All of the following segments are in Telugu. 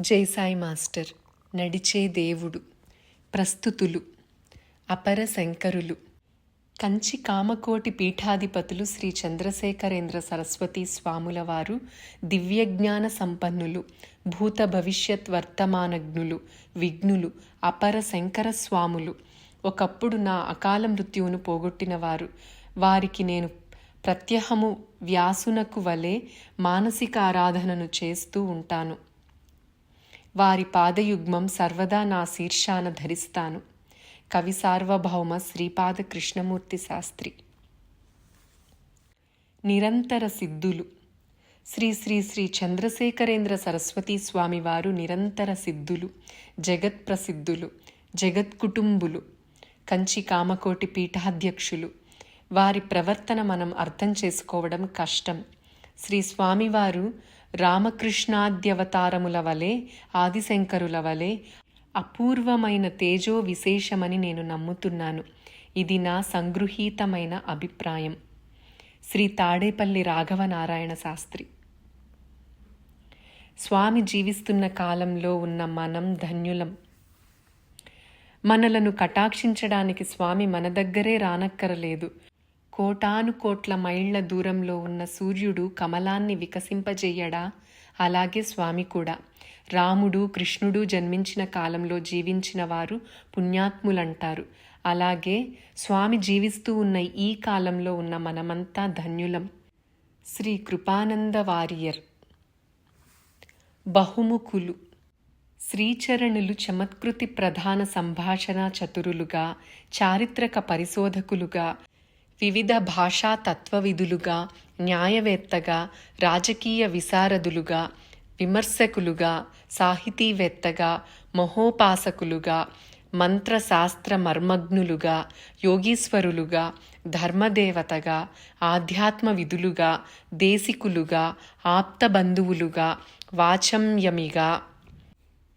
జైసాయి మాస్టర్ నడిచే దేవుడు ప్రస్తుతులు అపర శంకరులు. కంచి కామకోటి పీఠాధిపతులు శ్రీ చంద్రశేఖరేంద్ర సరస్వతి స్వాముల వారు దివ్యజ్ఞాన సంపన్నులు భూత భవిష్యత్ వర్తమానజ్ఞులు విఘ్నులు అపర శంకర స్వాములు. ఒకప్పుడు నా అకాల మృత్యువును పోగొట్టినవారు వారికి నేను ప్రత్యహము వ్యాసునకు వలె మానసిక ఆరాధనను చేస్తూ ఉంటాను. వారి పాదయుగ్మం సర్వదా నా శీర్షాన ధరిస్తాను. కవి సార్వభౌమ శ్రీపాద కృష్ణమూర్తి శాస్త్రి. నిరంతర సిద్ధులు. శ్రీ శ్రీ శ్రీ చంద్రశేఖరేంద్ర సరస్వతీ స్వామివారు నిరంతర సిద్ధులు. జగత్ ప్రసిద్ధులు. జగత్ కుటుంబులు. కంచి కామకోటి పీఠాధ్యక్షులు. వారి ప్రవర్తన మనం అర్థం చేసుకోవడం కష్టం. శ్రీ స్వామివారు రామకృష్ణాద్యవతారముల వలె ఆదిశంకరుల వలె అపూర్వమైన తేజో విశేషమని నేను నమ్ముతున్నాను. ఇది నా సంగృహీతమైన అభిప్రాయం. శ్రీ తాడేపల్లి రాఘవనారాయణ శాస్త్రి. స్వామి జీవిస్తున్న కాలంలో ఉన్న మనం ధన్యులం. మనలను కటాక్షించడానికి స్వామి మన దగ్గరే రానక్కరలేదు. కోటానుకోట్ల మైళ్ళ దూరంలో ఉన్న సూర్యుడు కమలాన్ని వికసింపజేయడా? అలాగే స్వామి కూడా. రాముడు కృష్ణుడు జన్మించిన కాలంలో జీవించిన వారు పుణ్యాత్ములంటారు. అలాగే స్వామి జీవిస్తూ ఉన్న ఈ కాలంలో ఉన్న మనమంతా ధన్యులం. శ్రీ కృపానంద వారియర్. బహుముఖులు. శ్రీచరణులు చమత్కృతి ప్రధాన సంభాషణ చతురులుగా చారిత్రక పరిశోధకులుగా వివిధ భాషా తత్వవిధులుగా న్యాయవేత్తగా రాజకీయ విశారదులుగా విమర్శకులుగా సాహితీవేత్తగా మహోపాసకులుగా మంత్రశాస్త్ర మర్మజ్ఞులుగా యోగీశ్వరులుగా ధర్మదేవతగా ఆధ్యాత్మ విధులుగా దేశికులుగా ఆప్తబంధువులుగా వాచమ్యమిగా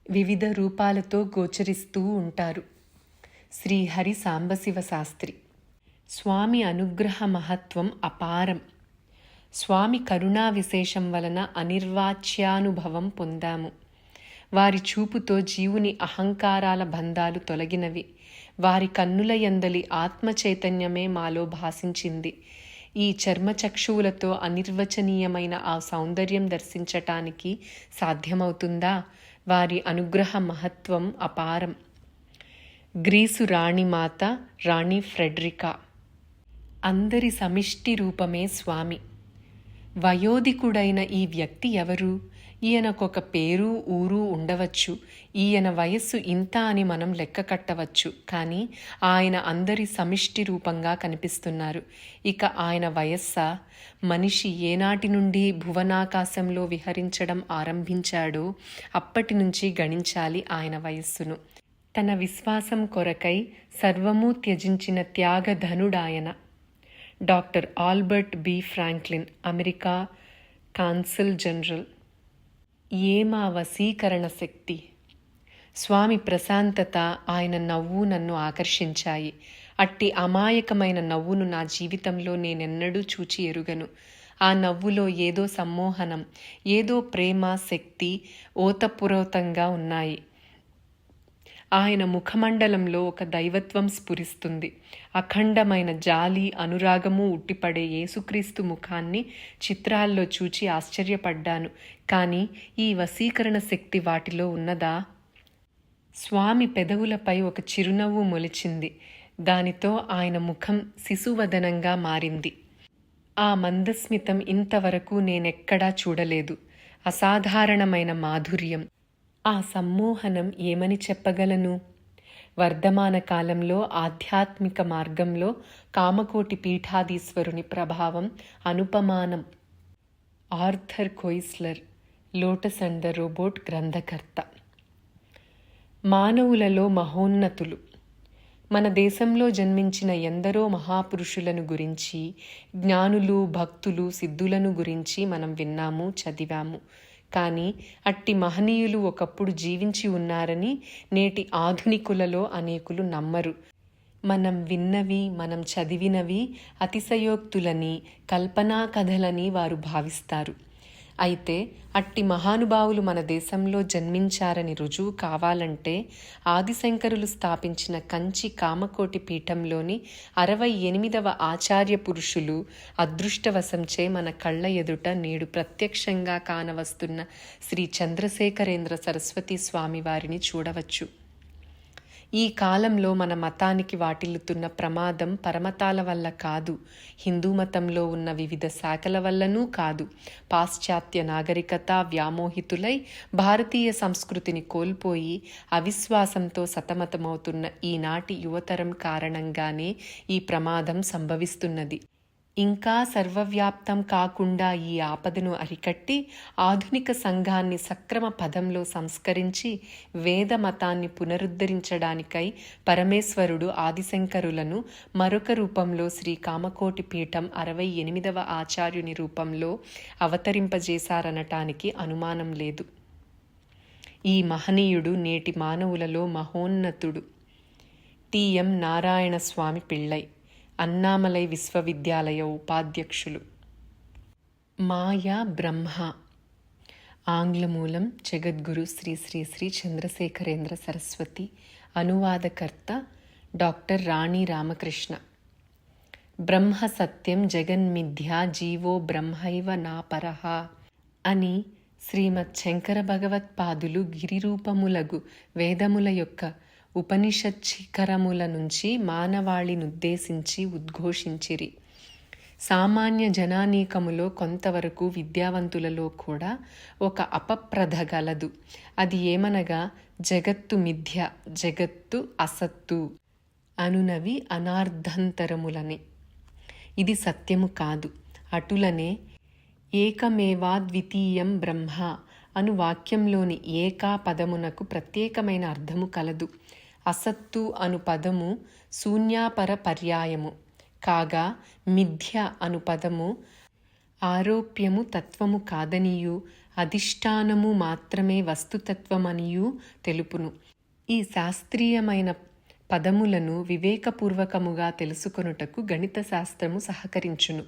వివిధ రూపాలతో గోచరిస్తూ ఉంటారు. శ్రీహరి సాంబశివ శాస్త్రి స్వామి అనుగ్రహ మహత్వం అపారం. స్వామి కరుణా విశేషం వలన అనిర్వాచ్యానుభవం పొందాము. వారి చూపుతో జీవుని అహంకారాల బంధాలు తొలగినవి. వారి కన్నుల ఎందలి ఆత్మచైతన్యమే మాలో భాసించింది. ఈ చర్మచక్షువులతో అనిర్వచనీయమైన ఆ సౌందర్యం దర్శించటానికి సాధ్యమవుతుందా? వారి అనుగ్రహ మహత్వం అపారం. గ్రీసు రాణిమాత రాణి ఫ్రెడ్రికా అందరి సమిష్టి రూపమే స్వామి. వయోధికుడైన ఈ వ్యక్తి ఎవరు? ఈయనకొక పేరు ఊరు ఉండవచ్చు. ఈయన వయస్సు ఇంత అని మనం లెక్క కట్టవచ్చు. కానీ ఆయన అందరి సమిష్టి రూపంగా కనిపిస్తున్నారు. ఇక ఆయన వయస్స మనిషి ఏనాటి నుండి భువనాకాశంలో విహరించడం ఆరంభించాడో అప్పటి నుంచి గణించాలి ఆయన వయస్సును. తన విశ్వాసం కొరకై సర్వము త్యజించిన త్యాగధనుడాయన. Doctor Albert B. Franklin America consul general. ఏమా వశీకరణ శక్తి? స్వామి ప్రశాంతత ఆయన నవ్వు నన్ను ఆకర్షించాయి. అట్టి అమాయకమైన నవ్వును నా జీవితంలో నేనెన్నడూ చూచి ఎరుగను. ఆ నవ్వులో ఏదో సమ్మోహనం ఏదో ప్రేమ శక్తి ఓతపురోతంగా ఉన్నాయి. ఆయన ముఖమండలంలో ఒక దైవత్వం స్ఫురిస్తుంది. అఖండమైన జాలి అనురాగము ఉట్టిపడే యేసుక్రీస్తు ముఖాన్ని చిత్రాల్లో చూచి ఆశ్చర్యపడ్డాను. కానీ ఈ వశీకరణ శక్తి వాటిలో ఉన్నదా? స్వామి పెదవులపై ఒక చిరునవ్వు మొలిచింది. దానితో ఆయన ముఖం శిశువదనంగా మారింది. ఆ మందస్మితం ఇంతవరకు నేనెక్కడా చూడలేదు. అసాధారణమైన మాధుర్యం. ఆ సమ్మోహనం ఏమని చెప్పగలను? వర్ధమాన కాలంలో ఆధ్యాత్మిక మార్గంలో కామకోటి పీఠాధీశ్వరుని ప్రభావం అనుపమానం. Arthur Koestler Lotus and the Robot గ్రంథకర్త. మానవులలో మహోన్నతులు. మన దేశంలో జన్మించిన ఎందరో మహాపురుషులను గురించి జ్ఞానులు భక్తులు సిద్ధులను గురించి మనం విన్నాము చదివాము. కానీ అట్టి మహనీయులు ఒకప్పుడు జీవించి ఉన్నారని నేటి ఆధునికులలో అనేకులు నమ్మరు. మనం విన్నవి మనం చదివినవి అతిశయోక్తులని కల్పనా కథలని వారు భావిస్తారు. అయితే అట్టి మహానుభావులు మన దేశంలో జన్మించారని రుజువు కావాలంటే ఆదిశంకరులు స్థాపించిన కంచి కామకోటి పీఠంలోని అరవై ఎనిమిదవ ఆచార్య పురుషులు అదృష్టవశంచే మన కళ్ళ ఎదుట నేడు ప్రత్యక్షంగా కానవస్తున్న శ్రీ చంద్రశేఖరేంద్ర సరస్వతి స్వామి వారిని చూడవచ్చు. ఈ కాలంలో మన మతానికి వాటిల్లుతున్న ప్రమాదం పరమతాల వల్ల కాదు. హిందూ మతంలో ఉన్న వివిధ శాఖల వల్లనూ కాదు. పాశ్చాత్య నాగరికత వ్యామోహితులై భారతీయ సంస్కృతిని కోల్పోయి అవిశ్వాసంతో సతమతమవుతున్న ఈనాటి యువతరం కారణంగానే ఈ ప్రమాదం సంభవిస్తున్నది. ఇంకా సర్వవ్యాప్తం కాకుండా ఈ ఆపదను అరికట్టి ఆధునిక సంఘాన్ని సక్రమ పదంలో సంస్కరించి వేద మతాన్ని పునరుద్ధరించడానికై పరమేశ్వరుడు ఆదిశంకరులను మరొక రూపంలో శ్రీ కామకోటి పీఠం అరవై ఎనిమిదవ ఆచార్యుని రూపంలో అవతరింపజేశారనటానికి అనుమానం లేదు. ఈ మహనీయుడు నేటి మానవులలో మహోన్నతుడు. T M Narayana Swamy Pillai. Annamalai విశ్వవిద్యాలయ ఉపాధ్యక్షులు. మాయా బ్రహ్మ. ఆంగ్లమూలం జగద్గురు శ్రీ శ్రీ శ్రీ చంద్రశేఖరేంద్ర సరస్వతి. అనువాదకర్త డాక్టర్ రాణి రామకృష్ణ. బ్రహ్మ సత్యం జగన్మిథ్యా జీవో బ్రహ్మైవ నాపరహ అని శ్రీమద్ శంకర భగవత్పాదులు గిరిరూపములగు వేదముల యొక్క ఉపనిషత్ శిఖరముల నుంచి మానవాళినుద్దేశించి ఉద్ఘోషించిరి. సామాన్య జనానీకములో కొంతవరకు విద్యావంతులలో కూడా ఒక అపప్రధ గలదు. అది ఏమనగా జగత్తు మిథ్య జగత్తు అసత్తు అనునవి అనార్ధంతరములని. ఇది సత్యము కాదు. అటులనే ఏకమేవా ద్వితీయం బ్రహ్మ అను వాక్యంలోని ఏకా పదమునకు ప్రత్యేకమైన అర్థము కలదు. అసత్తు అను పదము శూన్యాపర పర్యాయము. కాగా మిథ్య అను పదము ఆరోప్యము తత్వము కాదనియు అధిష్టానము మాత్రమే వస్తుతత్వమనియు తెలుపును. ఈ శాస్త్రీయమైన పదములను వివేకపూర్వకముగా తెలుసుకొనుటకు గణిత శాస్త్రము సహకరించును.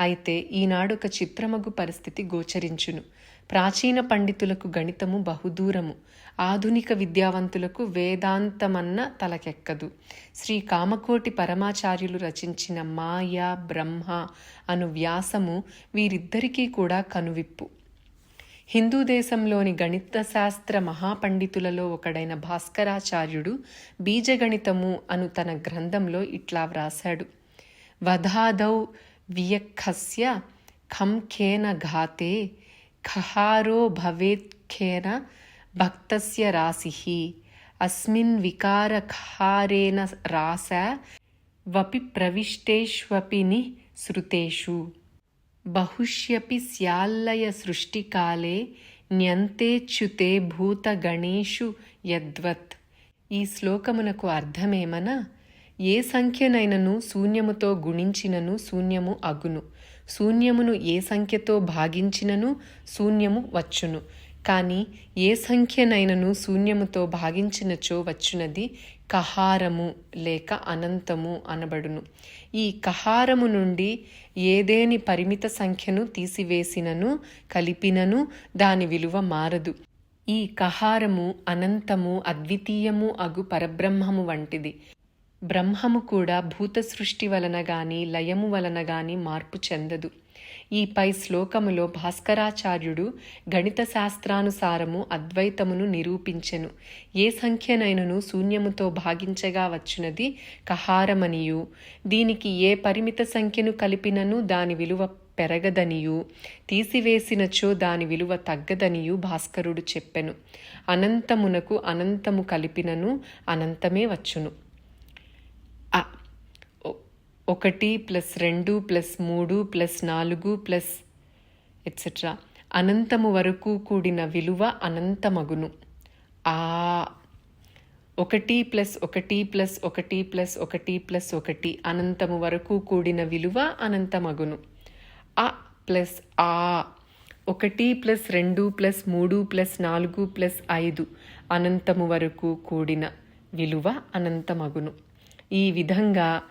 అయితే ఈనాడొక చిత్రమగు పరిస్థితి గోచరించును. ప్రాచీన పండితులకు గణితము బహుదూరము. ఆధునిక విద్యావంతులకు వేదాంతమన్న తలకెక్కదు. శ్రీ కామకోటి పరమాచార్యులు రచించిన మాయా బ్రహ్మ అను వ్యాసము వీరిద్దరికీ కూడా కనువిప్పు. హిందూ దేశంలోని గణిత శాస్త్ర మహాపండితులలో ఒకడైన భాస్కరాచార్యుడు బీజగణితము అను తన గ్రంథంలో ఇట్లా వ్రాశాడు. వధాదౌ వియక్కస్య ఖం ఖేన ఘాతే ఖహారో భవేత్ఖేన భక్తస్య రాశి అస్మిన్ వికార ఖహారేణ రాస వపి ప్రవిష్టేష్వపి నిసృతేషు బహుష్యపి స్యాల్లయ సృష్టికాలే న్యంతేచ్యుతే భూతగణేషు యద్వత్. ఈ శ్లోకమునకు అర్థమేమన? ఏ సంఖ్యనైనను శూన్యముతో గుణించినను శూన్యము అగును. శూన్యమును ఏ సంఖ్యతో భాగించినను శూన్యము వచ్చును. కానీ ఏ సంఖ్యనైనను శూన్యముతో భాగించినచో వచ్చునది కహారము లేక అనంతము అనబడును. ఈ కహారము నుండి ఏదేని పరిమిత సంఖ్యను తీసివేసినను కలిపినను దాని విలువ మారదు. ఈ కహారము అనంతము అద్వితీయము అగు పరబ్రహ్మము వంటిది. బ్రహ్మము కూడా భూత సృష్టి వలన గాని లయము వలన గాని మార్పు చెందదు. ఈ పై శ్లోకములో భాస్కరాచార్యుడు గణిత శాస్త్రానుసారము అద్వైతమును నిరూపించెను. ఏ సంఖ్యనైనను శూన్యముతో భాగించగా వచ్చినది కహారమనియు. దీనికి ఏ పరిమిత సంఖ్యను కలిపినను దాని విలువ పెరగదనియు. తీసివేసినచో దాని విలువ తగ్గదనియు భాస్కరుడు చెప్పెను. అనంతమునకు అనంతము కలిపినను అనంతమే వచ్చును. ఒకటి ప్లస్ రెండు ప్లస్ మూడు ప్లస్ నాలుగు ప్లస్ ఎట్సెట్రా అనంతము వరకు కూడిన విలువ అనంతమగును. ఆ. ఒకటి ప్లస్ ఒకటి ప్లస్ ఒకటి ప్లస్ ఒకటి ప్లస్ ఒకటి అనంతము వరకు కూడిన విలువ అనంతమగును. ఆ ప్లస్ ఆ. ఒకటి ప్లస్ రెండు ప్లస్ మూడు ప్లస్ నాలుగు ప్లస్ ఐదు అనంతము వరకు కూడిన విలువ అనంతమగును. ఈ విధంగా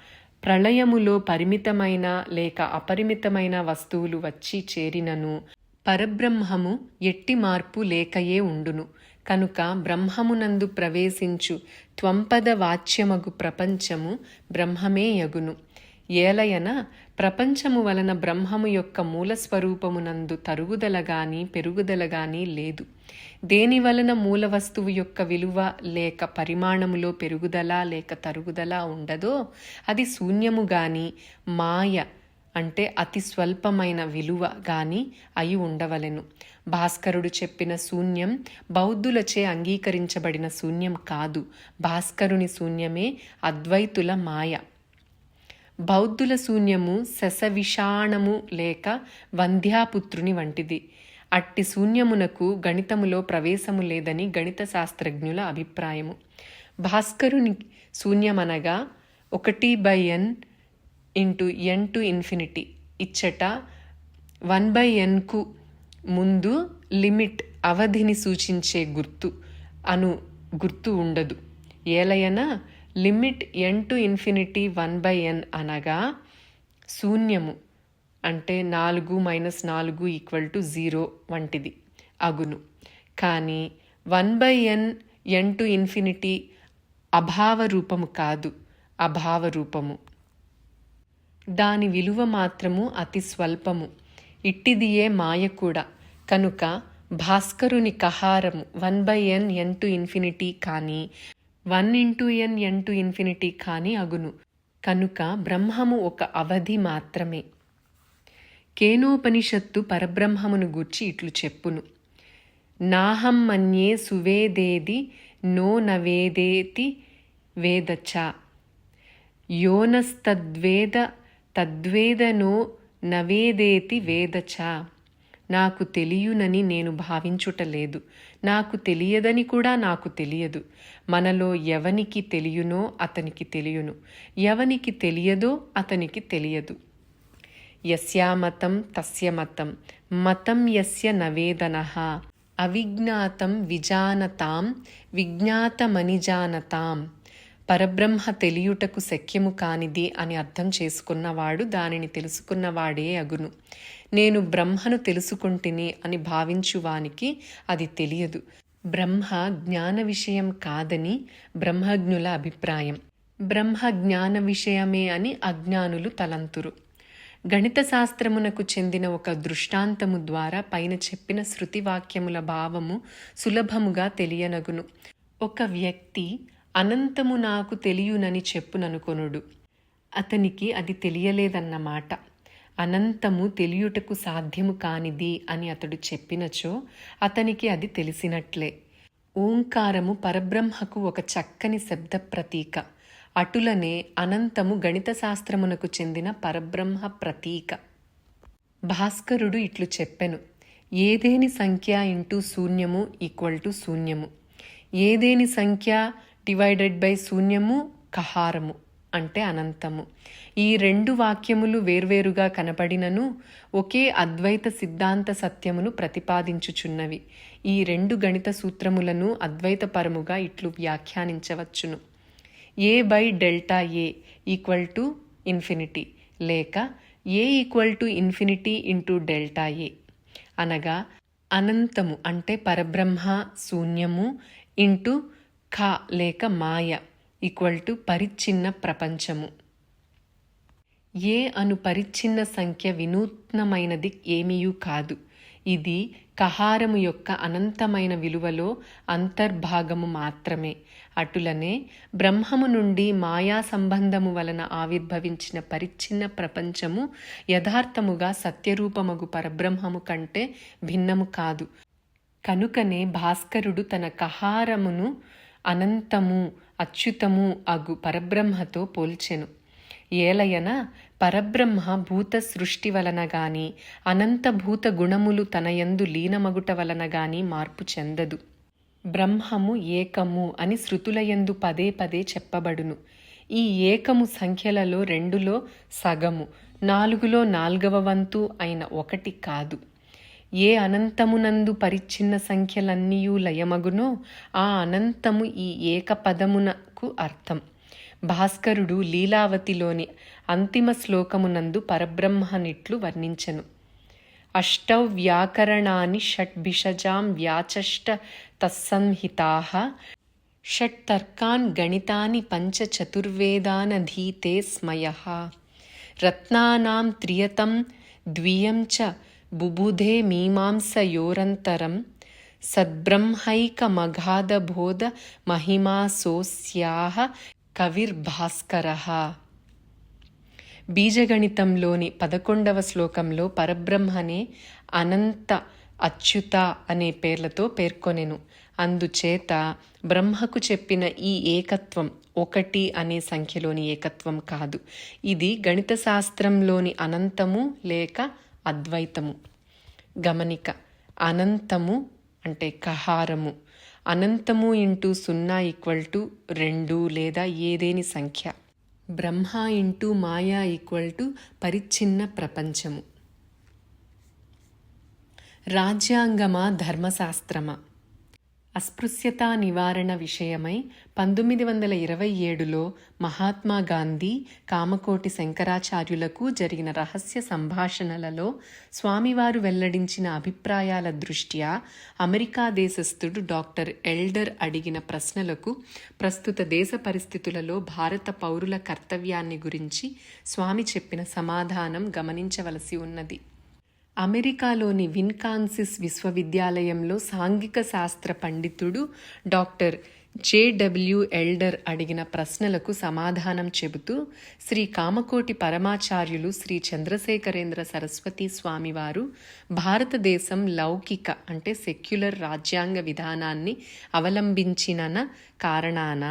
ప్రళయములో పరిమితమైన లేక అపరిమితమైన వస్తువులు వచ్చి చేరినను పరబ్రహ్మము ఎట్టి మార్పు లేకయే ఉండును. కనుక బ్రహ్మమునందు ప్రవేశించు త్వంపద వాచ్యమగు ప్రపంచము బ్రహ్మమే యగును. ఏలయన ప్రపంచము వలన బ్రహ్మము యొక్క మూల స్వరూపమునందు తరుగుదల గాని పెరుగుదల గాని లేదు. దేని వలన మూల వస్తువు యొక్క విలువ లేక పరిమాణములో పెరుగుదల లేక తరుగుదల ఉండదో అది శూన్యము గాని మాయ అంటే అతి స్వల్పమైన విలువ గాని అయి ఉండవలెను. భాస్కరుడు చెప్పిన శూన్యం బౌద్ధులచే అంగీకరించబడిన శూన్యం కాదు. భాస్కరుని శూన్యమే అద్వైతుల మాయ. బౌద్ధుల శూన్యము శశవిషాణము లేక వంధ్యాపుత్రుని వంటిది. అట్టి శూన్యమునకు గణితములో ప్రవేశము లేదని గణిత శాస్త్రజ్ఞుల అభిప్రాయము. భాస్కరుని శూన్యమనగా ఒకటి by N into N to infinity ఇచ్చట వన్ బై ఎన్కు ముందు లిమిట్ అవధిని సూచించే గుర్తు అను గుర్తు ఉండదు. ఏలయన limit N to infinity one by N అనగా శూన్యము అంటే నాలుగు మైనస్ నాలుగు ఈక్వల్ టు జీరో వంటిది అగును. కానీ one by N N to infinity అభావ రూపము కాదు అభావ రూపము. దాని విలువ మాత్రము అతి స్వల్పము ఇట్టిదియే మాయ కూడా. కనుక భాస్కరుని కహారము one by N N to infinity కానీ one into N N to infinity కానీ అగును. కనుక బ్రహ్మము ఒక అవధి మాత్రమే. కేనోపనిషత్తు పరబ్రహ్మమును గూర్చి ఇట్లు చెప్పును. నాహం మన్యే సువేదేది నో నవేదేతి వేదచ. యోనస్తద్వేద తద్వేదనో నవేదేతి వేదచ. నాకు తెలియునని నేను భావించుటలేదు నాకు తెలియదని కూడా నాకు తెలియదు. మనలో ఎవనికి తెలియనో అతనికి తెలియను. ఎవనికి తెలియదో అతనికి తెలియదు. యస్యామతం తస్య మతం. మతం యస్య నవేదన అవిజ్ఞాతం విజానతాం. విజ్ఞాతమనిజానతాం. పరబ్రహ్మ తెలియుటకు శక్యము కానిది అని అర్థం చేసుకున్నవాడు దానిని తెలుసుకున్నవాడే అగును. నేను బ్రహ్మను తెలుసుకుంటుని అని భావించువానికి అది తెలియదు. బ్రహ్మ జ్ఞాన విషయం కాదని బ్రహ్మజ్ఞుల అభిప్రాయం. బ్రహ్మ జ్ఞాన విషయమే అని అజ్ఞానులు తలంతురు. గణిత శాస్త్రమునకు చెందిన ఒక దృష్టాంతము ద్వారా పైన చెప్పిన శృతివాక్యముల భావము సులభముగా తెలియనగును. ఒక వ్యక్తి అనంతము నాకు తెలియునని చెప్పుననుకొనుడు. అతనికి అది తెలియలేదన్నమాట. అనంతము తెలియుటకు సాధ్యము కానిది అని అతడు చెప్పినచో అతనికి అది తెలిసినట్లే. ఓంకారము పరబ్రహ్మకు ఒక చక్కని శబ్ద ప్రతీక. అటులనే అనంతము గణిత శాస్త్రమునకు చెందిన పరబ్రహ్మ ప్రతీక. భాస్కరుడు ఇట్లు చెప్పెను. ఏదేని సంఖ్య ఇంటూ శూన్యము ఈక్వల్ టు శూన్యము? ఏదేని సంఖ్య డివైడెడ్ బై శూన్యము కహారము అంటే అనంతము. ఈ రెండు వాక్యములు వేర్వేరుగా కనపడినను ఒకే అద్వైత సిద్ధాంత సత్యమును ప్రతిపాదించుచున్నవి. ఈ రెండు గణిత సూత్రములను అద్వైతపరముగా ఇట్లు వ్యాఖ్యానించవచ్చును. A by delta A equal to infinity? లేక A equal to infinity into delta A? అనగా అనంతము అంటే పరబ్రహ్మ శూన్యము ఇంటూ ఖ లేక మాయ ఈక్వల్ టు పరిచ్ఛిన్న ప్రపంచము. ఏ అను పరిచ్ఛిన్న సంఖ్య వినూత్నమైనది ఏమీయూ కాదు. ఇది కహారము యొక్క అనంతమైన విలువలో అంతర్భాగము మాత్రమే. అటులనే బ్రహ్మము నుండి మాయా సంబంధము వలన ఆవిర్భవించిన పరిచ్ఛిన్న ప్రపంచము యథార్థముగా సత్యరూపమగు పరబ్రహ్మము కంటే భిన్నము కాదు. కనుకనే భాస్కరుడు తన కహారమును అనంతము అచ్యుతము అగు పరబ్రహ్మతో పోల్చెను. ఏలయన పరబ్రహ్మ భూత సృష్టి వలన గాని అనంత భూత గుణములు తనయందు లీనమగుట వలన గాని మార్పు చెందదు. బ్రహ్మము ఏకము అని శృతులయందు పదే పదే చెప్పబడును. ఈ ఏకము సంఖ్యలలో రెండులో సగము నాలుగులో నాల్గవ వంతు అయిన ఒకటి కాదు. ఏ అనంతమునందు పరిచ్ఛిన్న సంఖ్యలన్నీయూ లయమగునో ఆ అనంతము ఈ ఏకపదమునకు అర్థం. భాస్కరుడు లీలావతిలోని అంతిమ శ్లోకమునందు పరబ్రహ్మనిట్లు వర్ణించెను. అష్టౌ వ్యాకరణాని షడ్భిషజాం వ్యాచష్ట తస్సంహితా షట్తర్కాన్ గణితాని పంచచతుర్వేదానధీతే స్మయ స్మయः. రత్నానాం త్రియతం ద్వియం చ బుబుధే మీమాంసయోరంతరం సద్బ్రహ్మైకమగాధబోధ మహిమాసోస్యాహ కవిర్భాస్కర. బీజగణితంలోని పదకొండవ శ్లోకంలో పరబ్రహ్మనే అనంత అచ్యుత అనే పేర్లతో పేర్కొనెను. అందుచేత బ్రహ్మకు చెప్పిన ఈ ఏకత్వం ఒకటి అనే సంఖ్యలోని ఏకత్వం కాదు. ఇది గణిత శాస్త్రంలోని అనంతము లేక అద్వైతము గమనిక అనంతము అంటే కహారము. అనంతము ఇంటూ సున్నా ఈక్వల్ టు రెండు లేదా ఏదేని సంఖ్య? బ్రహ్మ ఇంటూ మాయా ఈక్వల్ టు పరిచ్ఛిన్న ప్రపంచము. రాజ్యాంగమా ధర్మశాస్త్రమా? అస్పృశ్యతా నివారణ విషయమై పంతొమ్మిది వందల ఇరవై ఏడులో మహాత్మా గాంధీ కామకోటి శంకరాచార్యులకు జరిగిన రహస్య సంభాషణలలో స్వామివారు వెల్లడించిన అభిప్రాయాల దృష్ట్యా అమెరికా దేశస్థుడు డాక్టర్ ఎల్డర్ అడిగిన ప్రశ్నలకు ప్రస్తుత దేశ పరిస్థితులలో భారత పౌరుల కర్తవ్యాన్ని గురించి స్వామి చెప్పిన సమాధానం గమనించవలసి ఉన్నది. అమెరికాలోని విన్కాన్సిస్ విశ్వవిద్యాలయంలో సాంఘిక శాస్త్ర పండితుడు డాక్టర్ జేడబ్ల్యూ ఎల్డర్ అడిగిన ప్రశ్నలకు సమాధానం చెబుతూ శ్రీ కామకోటి పరమాచార్యులు శ్రీ చంద్రశేఖరేంద్ర సరస్వతి స్వామివారు భారతదేశం లౌకిక అంటే సెక్యులర్ రాజ్యాంగ విధానాన్ని అవలంబించిన కారణాన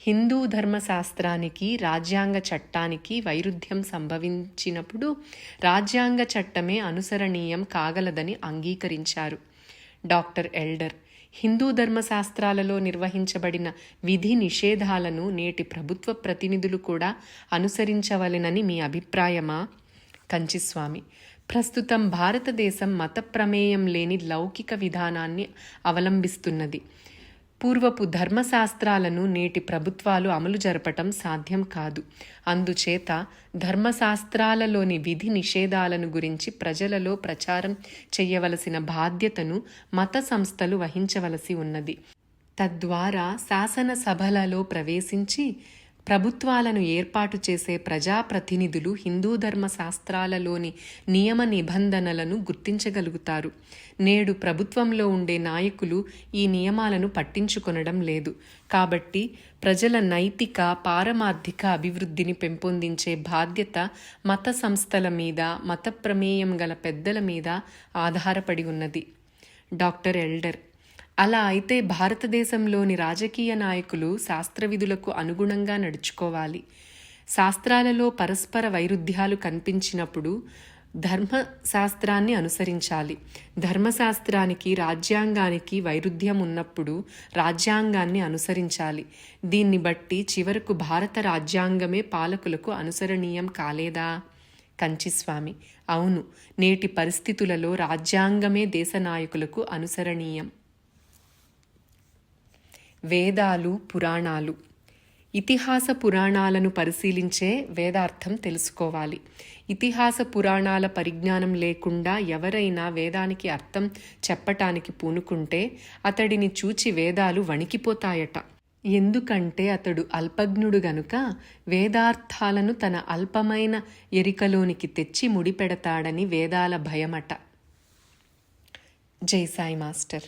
హిందూ ధర్మశాస్త్రానికి రాజ్యాంగ చట్టానికి వైరుధ్యం సంభవించినప్పుడు రాజ్యాంగ చట్టమే అనుసరణీయం కాగలదని అంగీకరించారు. డాక్టర్ ఎల్డర్ హిందూ ధర్మశాస్త్రాలలో నిర్వహించబడిన విధి నిషేధాలను నేటి ప్రభుత్వ ప్రతినిధులు కూడా అనుసరించవలెనని మీ అభిప్రాయమా? కంచిస్వామి ప్రస్తుతం భారతదేశం మత ప్రమేయం లేని లౌకిక విధానాన్ని అవలంబిస్తున్నది. పూర్వపు ధర్మశాస్త్రాలను నేటి ప్రభుత్వాలు అమలు జరపటం సాధ్యం కాదు. అందుచేత ధర్మశాస్త్రాలలోని విధి నిషేధాలను గురించి ప్రజలలో ప్రచారం చేయవలసిన బాధ్యతను మత సంస్థలు వహించవలసి ఉన్నది. తద్వారా శాసనసభలలో ప్రవేశించి ప్రభుత్వాలను ఏర్పాటు చేసే ప్రజాప్రతినిధులు హిందూ ధర్మ శాస్త్రాలలోని నియమ నిబంధనలను గుర్తించగలుగుతారు. నేడు ప్రభుత్వంలో ఉండే నాయకులు ఈ నియమాలను పట్టించుకొనడం లేదు. కాబట్టి ప్రజల నైతిక పారమార్థిక అభివృద్ధిని పెంపొందించే బాధ్యత మత సంస్థల మీద మత ప్రమేయం గల పెద్దల మీద ఆధారపడి ఉన్నది. డాక్టర్ ఎల్డర్ అలా అయితే భారతదేశంలోని రాజకీయ నాయకులు శాస్త్రవిధులకు అనుగుణంగా నడుచుకోవాలి. శాస్త్రాలలో పరస్పర వైరుధ్యాలు కనిపించినప్పుడు ధర్మశాస్త్రాన్ని అనుసరించాలి. ధర్మశాస్త్రానికి రాజ్యాంగానికి వైరుధ్యం ఉన్నప్పుడు రాజ్యాంగాన్ని అనుసరించాలి. దీన్ని బట్టి చివరకు భారత రాజ్యాంగమే పాలకులకు అనుసరణీయం కాలేదా? కంచిస్వామి. అవును నేటి పరిస్థితులలో రాజ్యాంగమే దేశ నాయకులకు అనుసరణీయం. వేదాలు పురాణాలు. ఇతిహాస పురాణాలను పరిశీలించే వేదార్థం తెలుసుకోవాలి. ఇతిహాస పురాణాల పరిజ్ఞానం లేకుండా ఎవరైనా వేదానికి అర్థం చెప్పటానికి పూనుకుంటే అతడిని చూచి వేదాలు వణికిపోతాయట. ఎందుకంటే అతడు అల్పజ్ఞుడు గనుక వేదార్థాలను తన అల్పమైన ఎరికలోనికి తెచ్చి ముడిపెడతాడని వేదాల భయమట. జై సాయి మాస్టర్.